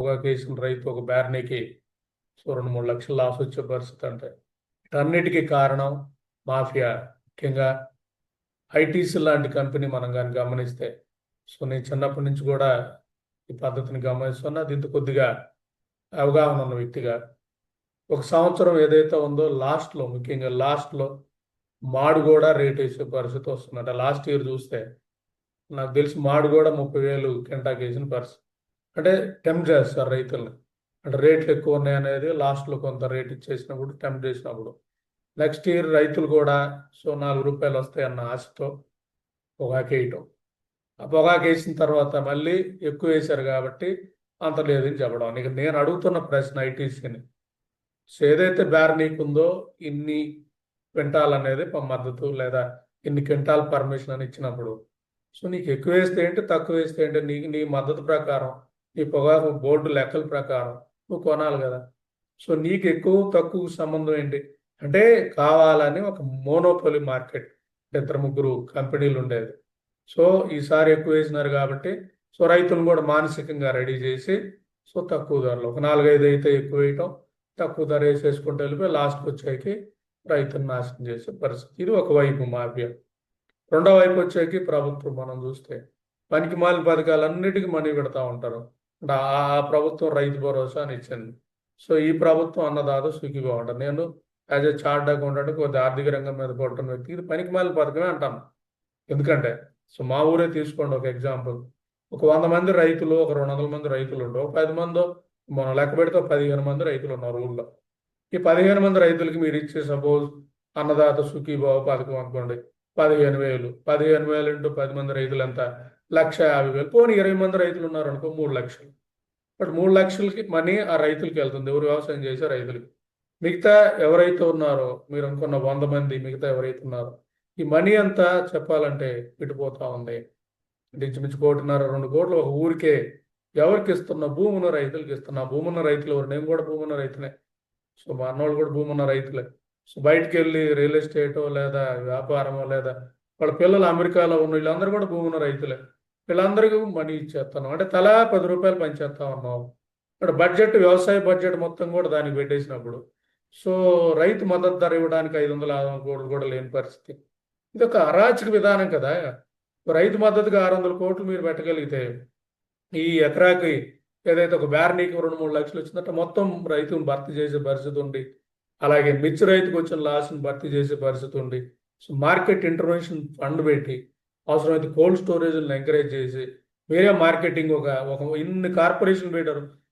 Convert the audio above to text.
పొగాకు వేసిన రైతు ఒక బ్యారనీకి సో రెండు మూడు లక్షలు లాస్ వచ్చే పరిస్థితి అంటే. అన్నిటికీ కారణం మాఫియా. ముఖ్యంగా ఐటీసీ లాంటి కంపెనీ మనం కానీ గమనిస్తే సో నేను చిన్నప్పటి నుంచి కూడా ఈ పద్ధతిని గమనిస్తున్నా. దీంతో కొద్దిగా అవగాహన ఉన్న వ్యక్తిగా. ఒక సంవత్సరం ఏదైతే ఉందో లాస్ట్లో ముఖ్యంగా లాస్ట్లో మాడు కూడా రేట్ వేసే పరిస్థితి వస్తుందంట లాస్ట్ ఇయర్ చూస్తే నాకు తెలిసి మాడు కూడా ముప్పై వేలు కింటాకి వేసిన పరిస్థితి. అంటే టెంప్ట్ చేస్తారు రైతుల్ని అంటే రేట్లు ఎక్కువ ఉన్నాయి అనేది లాస్ట్లో కొంత రేట్ ఇచ్చేసినప్పుడు టెంప్ట్ చేసినప్పుడు. నెక్స్ట్ ఇయర్ రైతులు కూడా సో నాలుగు రూపాయలు వస్తాయి అన్న ఆశతో పొగాకు వేయటం. ఆ పొగాకు వేసిన తర్వాత మళ్ళీ ఎక్కువ వేశారు కాబట్టి అంత లేదని చెప్పడం. ఇక నేను అడుగుతున్న ప్రశ్న ఐటీసీని. సో ఏదైతే బేర్ నీకుందో ఇన్ని క్వింటాల్ అనేది మద్దతు లేదా ఇన్ని క్వింటాల్ పర్మిషన్ అని ఇచ్చినప్పుడు. సో నీకు ఎక్కువ వేస్తే ఏంటి తక్కువ వేస్తే ఏంటి నీ నీ మద్దతు ప్రకారం నీ పొగాకు బోర్డు లెక్కల ప్రకారం నువ్వు కొనాలి కదా. సో నీకు ఎక్కువ తక్కువ సంబంధం ఏంటి? అంటే కావాలని ఒక మోనోపోలి మార్కెట్ ఇద్దరు ముగ్గురు కంపెనీలు ఉండేది. సో ఈసారి ఎక్కువ వేసినారు కాబట్టి సో రైతులను కూడా మానసికంగా రెడీ చేసి సో తక్కువ ధరలు ఒక నాలుగైదు అయితే ఎక్కువ వేయటం తక్కువ ధర వేసేసుకుంటూ వెళ్ళిపోయి లాస్ట్కి వచ్చేకి రైతును నాశనం చేసే పరిస్థితి. ఇది ఒక వైపు మాఫియా రెండో వైపు వచ్చేకి ప్రభుత్వం మనం చూస్తే పనికి మాలిన పథకాలన్నిటికీ మనీ పెడతా ఉంటారు. అంటే ఆ ఆ ప్రభుత్వం రైతు భరోసా అని ఇచ్చింది. సో ఈ ప్రభుత్వం అన్నదాత సుఖిభావంట నేను యాజ్ ఎ చార్ట్ అకౌంటెంట్ కొద్ది ఆర్థిక రంగం మీద పడుతున్న వ్యక్తి. ఇది పనికి మేలు పథకమే అంటాను. ఎందుకంటే సో మా ఊరే తీసుకోండి ఒక ఎగ్జాంపుల్. ఒక వంద మంది రైతులు ఒక రెండు వందల మంది రైతులు ఉండవు ఒక పది మంది మనం లెక్క పెడితే ఒక పదిహేను మంది రైతులు ఉన్నారు ఊళ్ళో. ఈ పదిహేను మంది రైతులకి మీరు ఇచ్చే సపోజ్ అన్నదాత సుఖీభావ పథకం అనుకోండి పదిహేను వేలు. పదిహేను వేలు ఇంటూ పది మంది రైతులు ఎంత? లక్ష యాభై వేలు. పోనీ ఇరవై మంది రైతులు ఉన్నారు అనుకో మూడు లక్షలు. బట్ మూడు లక్షలకి మనీ ఆ రైతులకి వెళ్తుంది. ఎవరు వ్యవసాయం చేసే రైతులకి. మిగతా ఎవరైతే ఉన్నారో మీరు అనుకున్న వంద మంది మిగతా ఎవరైతే ఉన్నారో ఈ మనీ అంతా చెప్పాలంటే ఇటుపోతా ఉంది. ఇంచుమించు కోటిన్నర రెండు కోట్లు ఒక ఊరికే ఎవరికి ఇస్తున్న భూమున్న ఉన్న రైతులకి ఇస్తున్నా. భూమున్న రైతులు ఎవరు? నేను కూడా భూమున్న రైతులే సో మా అన్నోళ్ళు కూడా భూమున్న రైతులే. సో బయటికి వెళ్ళి రియల్ ఎస్టేటో లేదా వ్యాపారమో లేదా వాళ్ళ పిల్లలు అమెరికాలో ఉన్న వీళ్ళందరూ కూడా భూమున్న రైతులే. వీళ్ళందరికీ మనీ ఇచ్చేస్తాను. అంటే తలా పది రూపాయలు పంచేస్తా ఉన్నాం ఇక్కడ బడ్జెట్ వ్యవసాయ బడ్జెట్ మొత్తం కూడా దానికి పెట్టేసినప్పుడు. సో రైతు మద్దతు ధర ఇవ్వడానికి ఐదు వందల ఆరు కోట్లు కూడా లేని పరిస్థితి. ఇది ఒక అరాచక విధానం కదా. రైతు మద్దతుగా ఆరు వందల కోట్లు మీరు పెట్టగలిగితే ఈ ఎకరాకి ఏదైతే ఒక బ్యారనీకి రెండు మూడు లక్షలు వచ్చిందంటే మొత్తం రైతును భర్తీ చేసే పరిస్థితి ఉంది. అలాగే మిర్చి రైతుకు వచ్చిన లాస్ని భర్తీ చేసే పరిస్థితి ఉంది. సో మార్కెట్ ఇంటర్వెన్షన్ ఫండ్ పెట్టి అవసరమైతే కోల్డ్ స్టోరేజ్లను ఎంకరేజ్ చేసి వేరే మార్కెటింగ్ ఒక ఒక ఇన్ని కార్పొరేషన్ పెట్టారు.